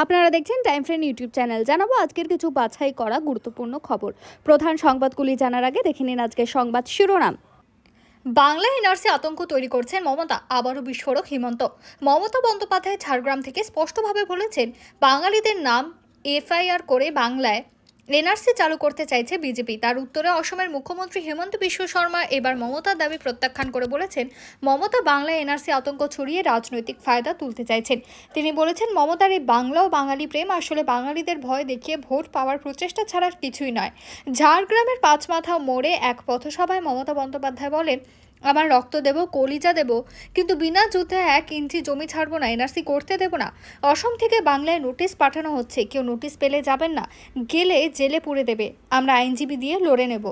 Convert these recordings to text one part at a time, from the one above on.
আপনারা দেখছেন time friend YouTube channel জানাব আজকের কিছু বাছাই করা গুরুত্বপূর্ণ খবর। প্রধান সংবাদগুলি জানার আগে দেখে নিন আজকের সংবাদ শিরোনাম। বাংলা এনআরসি আতঙ্ক তৈরি করছেন মমতা, আবারও বিস্ফোরক হিমন্ত। মমতা বন্দ্যোপাধ্যায় ঝাড়গ্রাম থেকে স্পষ্টভাবে বলেছেন, বাঙালিদের নাম এফআইআর করে বাংলায় এনআরসি চালু করতে চাইছে বিজেপি। তার উত্তরে অসমের মুখ্যমন্ত্রী হেমন্ত বিশ্ব শর্মা এবার মমতার দাবি প্রত্যাখ্যান করে বলেছেন, মমতা বাংলায় এনআরসি আতঙ্ক ছড়িয়ে রাজনৈতিক ফায়দা তুলতে চাইছেন। তিনি বলেছেন, মমতার এই বাংলা ও বাঙালি প্রেম আসলে বাঙালিদের ভয় দেখিয়ে ভোট পাওয়ার প্রচেষ্টা ছাড়া কিছুই নয়। ঝাড়গ্রামের পাঁচমাথা মোড়ে এক পথসভায় মমতা বন্দ্যোপাধ্যায় বলেন আমার রক্ত দেব, কলিজা দেব, কিন্তু বিনা যুদ্ধে এক ইঞ্চি জমি ছাড়বো না, এনআরসি করতে দেব না। অসম থেকে বাংলায় নোটিশ পাঠানো হচ্ছে, কেউ নোটিশ পেলে যাবেন না, গেলে জেলে পুড়ে দেবে, আমরা আইনজীবী দিয়ে লড়ে নেব।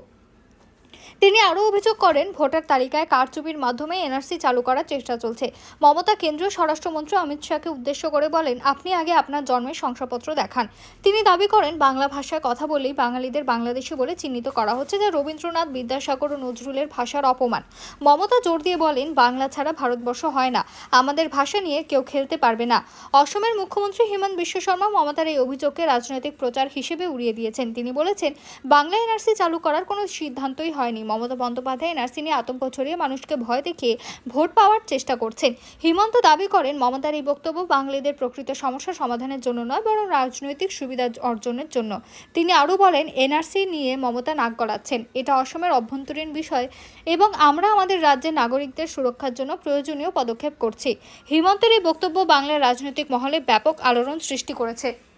তিনি আরও অভিযোগ করেন, ভোটার তালিকায় কারচুপির মাধ্যমে এনআরসি চালু করার চেষ্টা চলছে। মমতা কেন্দ্রীয় স্বরাষ্ট্রমন্ত্রী অমিত শাহকে উদ্দেশ্য করে বলেন, আপনি আগে আপনার জন্মের শংসাপত্র দেখান। তিনি দাবি করেন, বাংলা ভাষায় কথা বলেই বাঙালিদের বাংলাদেশি বলে চিহ্নিত করা হচ্ছে, যা রবীন্দ্রনাথ, বিদ্যাসাগর ও নজরুলের ভাষার অপমান। মমতা জোর দিয়ে বলেন, বাংলা ছাড়া ভারতবর্ষ হয় না। আমাদের ভাষা নিয়ে কেউ খেলতে পারবে না। অসমের মুখ্যমন্ত্রী হেমন্ত বিশ্ব শর্মা মমতার এই অভিযোগকে রাজনৈতিক প্রচার হিসেবে উড়িয়ে দিয়েছেন। তিনি বলেছেন, বাংলা এনআরসি চালু করার কোনো সিদ্ধান্তই হয়নি। মমতা বন্দ্যোপাধ্যায় এনআরসি নিয়ে আতঙ্ক ছড়িয়ে মানুষকে ভয় দেখিয়ে ভোট পাওয়ার চেষ্টা করছেন। হিমন্ত দাবি করেন, মমতার এই বক্তব্য বাঙালিদের প্রকৃত সমস্যা সমাধানের জন্য নয়, বরং রাজনৈতিক সুবিধা অর্জনের জন্য। তিনি আরও বলেন, এনআরসি নিয়ে মমতা নাক গলাচ্ছেন। এটা অসমের অভ্যন্তরীণ বিষয় এবং আমরা আমাদের রাজ্যের নাগরিকদের সুরক্ষার জন্য প্রয়োজনীয় পদক্ষেপ করছি। হিমন্তের এই বক্তব্য বাংলার রাজনৈতিক মহলে ব্যাপক আলোড়ন সৃষ্টি করেছে।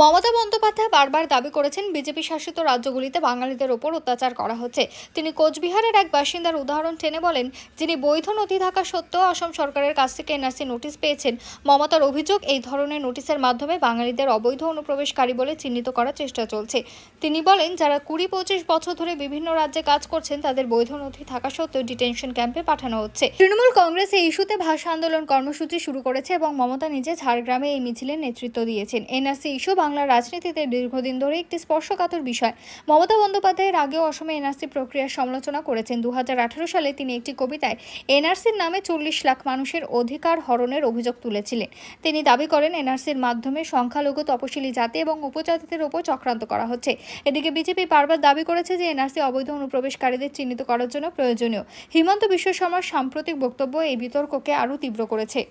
মমতা বন্দ্যোপাধ্যায় বারবার দাবি করেছেন, বিজেপি শাসিত রাজ্যগুলিতে বাঙালিদের ওপর অত্যাচার করা হচ্ছে। তিনি কোচবিহারের এক বাসিন্দার উদাহরণ টেনে বলেন, যিনি বৈধ নথি থাকা সত্ত্বেও অসম সরকারের কাছ থেকে এনআরসি নোটিশ পেয়েছেন, মমতার অভিযোগ এই ধরনের নোটিশের মাধ্যমে বাঙালিদের অবৈধ অনুপ্রবেশকারী বলে চিহ্নিত করার চেষ্টা চলছে। তিনি বলেন, যারা কুড়ি পঁচিশ বছর ধরে বিভিন্ন রাজ্যে কাজ করছেন, তাদের বৈধ নথি থাকা সত্ত্বেও ডিটেনশন ক্যাম্পে পাঠানো হচ্ছে। তৃণমূল কংগ্রেস এই ইস্যুতে ভাষা আন্দোলন কর্মসূচি শুরু করেছে এবং মমতা নিজে ঝাড়গ্রামে এই মিছিলের নেতৃত্ব দিয়েছেন। এনআরসি ইস্যু বাংলার রাজনীতিতে দীর্ঘদিন ধরে একটি স্পর্শকাতর বিষয়। মমতা বন্দ্যোপাধ্যায়ের আগেও অসমে এনআরসি প্রক্রিয়ার সমালোচনা করেছেন। দু হাজার আঠারো সালে তিনি একটি কবিতায় এনআরসির নামে চল্লিশ লাখ মানুষের অধিকার হরণের অভিযোগ তুলেছিলেন। তিনি দাবি করেন, এনআরসির মাধ্যমে সংখ্যালঘু তপশিলি জাতি এবং উপজাতিদের ওপর চক্রান্ত করা হচ্ছে। এদিকে বিজেপি বারবার দাবি করেছে যে এনআরসি অবৈধ অনুপ্রবেশকারীদের চিহ্নিত করার জন্য প্রয়োজনীয়। হিমন্ত বিশ্ব শর্মার সাম্প্রতিক বক্তব্য এই বিতর্ককে আরও তীব্র করেছে।